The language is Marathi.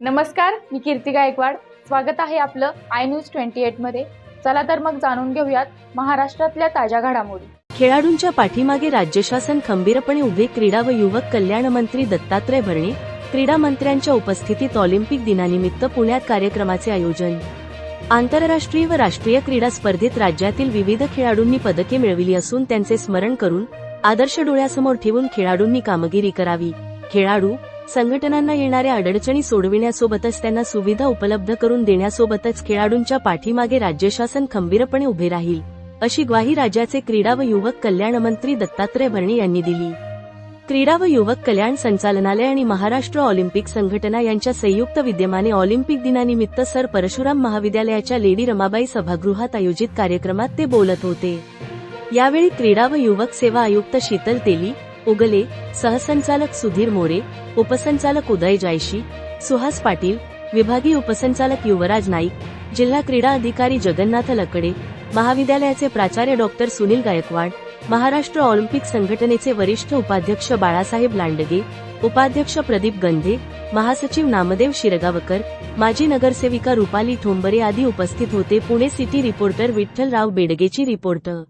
नमस्कार मी कीर्ती गायकवाड. स्वागत आहे आपलं आय न्यूज ट्वेंटी एटमध्ये. चला तर मग जाणून घेऊयात महाराष्ट्रातल्या ताज्या घडामोडी. खेळाडूंच्या पाठीमागे राज्य शासन खंबीरपणे उभे क्रीडा व युवक कल्याण मंत्री दत्तात्रय भरणे क्रीडा मंत्र्यांच्या उपस्थितीत ऑलिम्पिक दिनानिमित्त पुण्यात कार्यक्रमाचे आयोजन. आंतरराष्ट्रीय व राष्ट्रीय क्रीडा स्पर्धेत राज्यातील विविध खेळाडूंनी पदके मिळविली असून त्यांचे स्मरण करून आदर्श डोळ्यासमोर ठेवून खेळाडूंनी कामगिरी करावी. खेळाडू संघटनांना येणाऱ्या अडचणी सोडविण्यासोबतच त्यांना सुविधा उपलब्ध करून देण्यासोबतच खेळाडूंच्या पाठीमागे राज्य शासन खंबीरपणे उभे राहील अशी ग्वाही राज्याचे क्रीडा व युवक कल्याण मंत्री दत्तात्रय भरणे यांनी दिली. क्रीडा व युवक कल्याण संचालनालय आणि महाराष्ट्र ऑलिम्पिक संघटना यांच्या संयुक्त विद्यमाने ऑलिम्पिक दिनानिमित्त सर परशुराम महाविद्यालयाच्या लेडी रमाबाई सभागृहात आयोजित कार्यक्रमात ते बोलत होते. यावेळी क्रीडा व युवक सेवा आयुक्त शीतल तेली उगले सहसंचालक सुधीर मोरे उपसंचालक उदय जायशी सुहास पाटील विभागीय उपसंचालक युवराज नाईक जिल्हा क्रीडा अधिकारी जगन्नाथ लकडे महाविद्यालयाचे प्राचार्य डॉक्टर सुनील गायकवाड महाराष्ट्र ऑलिम्पिक संघटनेचे वरिष्ठ उपाध्यक्ष बाळासाहेब लांडगे उपाध्यक्ष प्रदीप गंधे महासचिव नामदेव शिरगावकर माजी नगरसेविका रुपाली ठोंबरे आदी उपस्थित होते. पुणे सिटी रिपोर्टर विठ्ठलराव बेडगेची रिपोर्टर